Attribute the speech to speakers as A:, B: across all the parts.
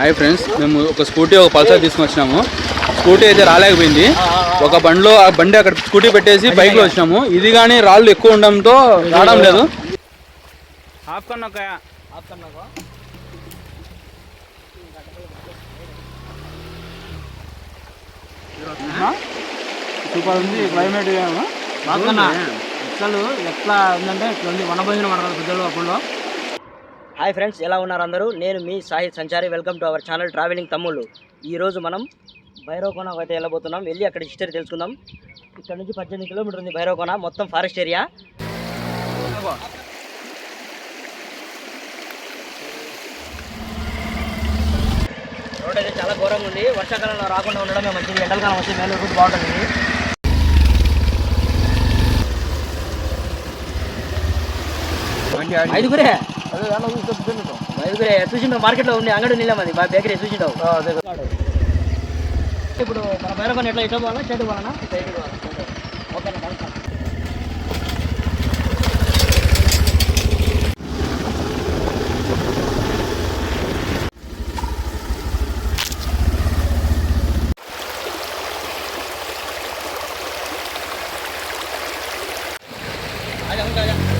A: Hi friends మేము ఒక scooty ఒక పల్సర్ తీసుకొచ్చినాము. స్కూటీ అయితే రాలేకపోయింది. ఒక బండిలో ఆ బండి అక్కడ స్కూటీ పెట్టేసి బైక్లో వచ్చినాము. ఇది కానీ రాళ్ళు ఎక్కువ ఉండడంతో రావడం లేదు. సూపర్ ఉంది క్లైమేట్
B: బాగున్నా. అసలు ఎట్లా ఉందంటే ఇట్లా ఉంది. వనభోజనం పెద్దలు అప్పుడు. హాయ్ ఫ్రెండ్స్ ఎలా ఉన్నారు అందరూ? నేను మీ Sahith Sanchari. Welcome to our channel travelling తమ్ముళ్ళు. ఈ రోజు మనం భైరవకోన అయితే వెళ్ళబోతున్నాం. వెళ్ళి అక్కడ హిస్టరీ తెలుసుకుందాం. ఇక్కడ నుంచి పద్దెనిమిది కిలోమీటర్ ఉంది భైరవకోన మొత్తం ఫారెస్ట్ ఏరియా రోడ్ అయితే చాలా ఘోరంగా ఉంది. వర్షాకాలంలో రాకుండా ఉండడమే మంచిది. ఎండలకాలం వచ్చి మేలు రూట్ బాగుంటుంది. ఐదుగురే? చూసింటావు మార్కెట్లో ఉండే అంగడి నిల్లం అది మా బేకరీ చూసింటావు ఇప్పుడు మన బైరపని ఎట్లా ఇట్లా పోవాలా చెట్టు పోవాలా okay Hãy subscribe cho kênh Ghiền Mì Gõ Để không bỏ lỡ những video hấp dẫn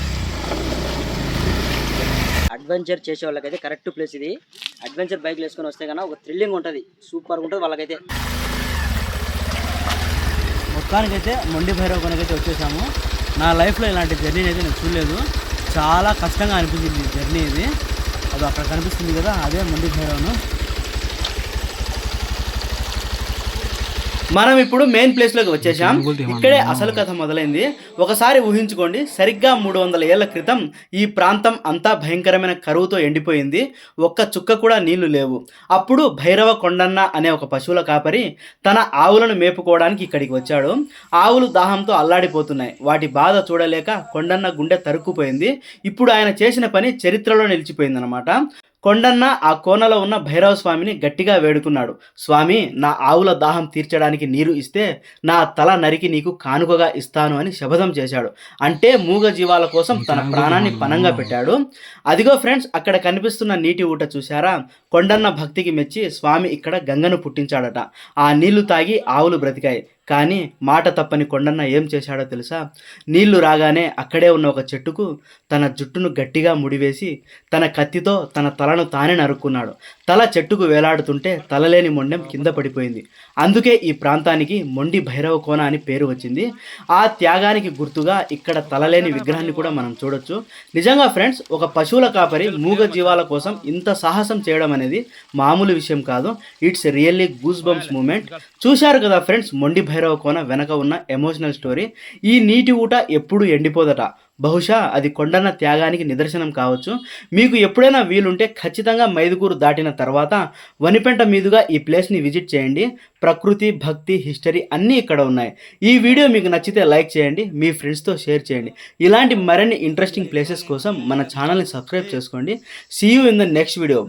B: adventure చేసే వాళ్ళకైతే కరెక్ట్ ప్లేస్ ఇది. అడ్వెంచర్ బైక్ వేసుకొని వస్తే కన్నా ఒక థ్రిల్లింగ్ ఉంటుంది. సూపర్ ఉంటుంది వాళ్ళకైతే. మొత్తానికైతే మొండి భైరవ్ కొనకైతే వచ్చేసాము. నా లైఫ్లో ఇలాంటి జర్నీ అయితే నేను చూడలేదు. చాలా కష్టంగా అనిపించింది జర్నీ ఇది. అది అక్కడ కనిపిస్తుంది కదా అదే మొండి భైరవను. మనం ఇప్పుడు మెయిన్ ప్లేస్లోకి వచ్చేసాం. ఇక్కడే అసలు కథ మొదలైంది. ఒకసారి ఊహించుకోండి సరిగ్గా మూడు వందల ఏళ్ళ క్రితం ఈ ప్రాంతం అంతా భయంకరమైన కరువుతో ఎండిపోయింది. ఒక్క చుక్క కూడా నీళ్ళు లేవు. అప్పుడు భైరవ కొండన్న అనే ఒక పశువుల కాపరి తన ఆవులను మేపుకోవడానికి ఇక్కడికి వచ్చాడు. ఆవులు దాహంతో అల్లాడిపోతున్నాయి. వాటి బాధ చూడలేక కొండన్న గుండె తరుక్కుపోయింది. ఇప్పుడు ఆయన చేసిన పని చరిత్రలో నిలిచిపోయిందనమాట కొండన్న ఆ కోనలో ఉన్న భైరవ స్వామిని గట్టిగా వేడుకున్నాడు. స్వామి నా ఆవుల దాహం తీర్చడానికి నీరు ఇస్తే నా తల నరికి నీకు కానుకగా ఇస్తాను అని శపథం చేశాడు. అంటే మూగ జీవాల కోసం తన ప్రాణాన్ని పనంగా పెట్టాడు. అదిగో ఫ్రెండ్స్ అక్కడ కనిపిస్తున్న నీటి ఊట చూసారా కొండన్న భక్తికి మెచ్చి స్వామి ఇక్కడ గంగను పుట్టించాడట. ఆ నీళ్ళు తాగి ఆవులు బ్రతికాయి. కానీ మాట తప్పని కొండన్న ఏం చేశాడో తెలుసా? నీళ్ళు రాగానే అక్కడే ఉన్న ఒక చెట్టుకు తన జుట్టును గట్టిగా ముడివేసి తన కత్తితో తన తలను తానే నరుక్కున్నాడు. తల చెట్టుకు వేలాడుతుంటే తలలేని మొండెం కింద పడిపోయింది. అందుకే ఈ ప్రాంతానికి మొండి భైరవ కోన అని పేరు వచ్చింది. ఆ త్యాగానికి గుర్తుగా ఇక్కడ తలలేని విగ్రహాన్ని కూడా మనం చూడొచ్చు. నిజంగా ఫ్రెండ్స్ ఒక పశువుల కాపరి మూగ జీవాల కోసం ఇంత సాహసం చేయడం అనేది మామూలు విషయం కాదు. It's really goose bumps moment. చూశారు కదా ఫ్రెండ్స్ మొండి భైరవ కోన వెనక ఉన్న ఎమోషనల్ స్టోరీ. ఈ నీటి ఊట ఎప్పుడు ఎండిపోదట. బహుశా అది కొండన్న త్యాగానికి నిదర్శనం కావచ్చు. మీకు ఎప్పుడైనా వీలుంటే ఖచ్చితంగా మైదుకూరు దాటిన తర్వాత వనిపెంట మీదుగా ఈ ప్లేస్ని విజిట్ చేయండి. ప్రకృతి భక్తి హిస్టరీ అన్నీ ఇక్కడ ఉన్నాయి. ఈ వీడియో మీకు నచ్చితే లైక్ చేయండి మీ ఫ్రెండ్స్తో షేర్ చేయండి. ఇలాంటి మరిన్ని ఇంట్రెస్టింగ్ ప్లేసెస్ కోసం మన ఛానల్ని సబ్స్క్రైబ్ చేసుకోండి. See you in the next video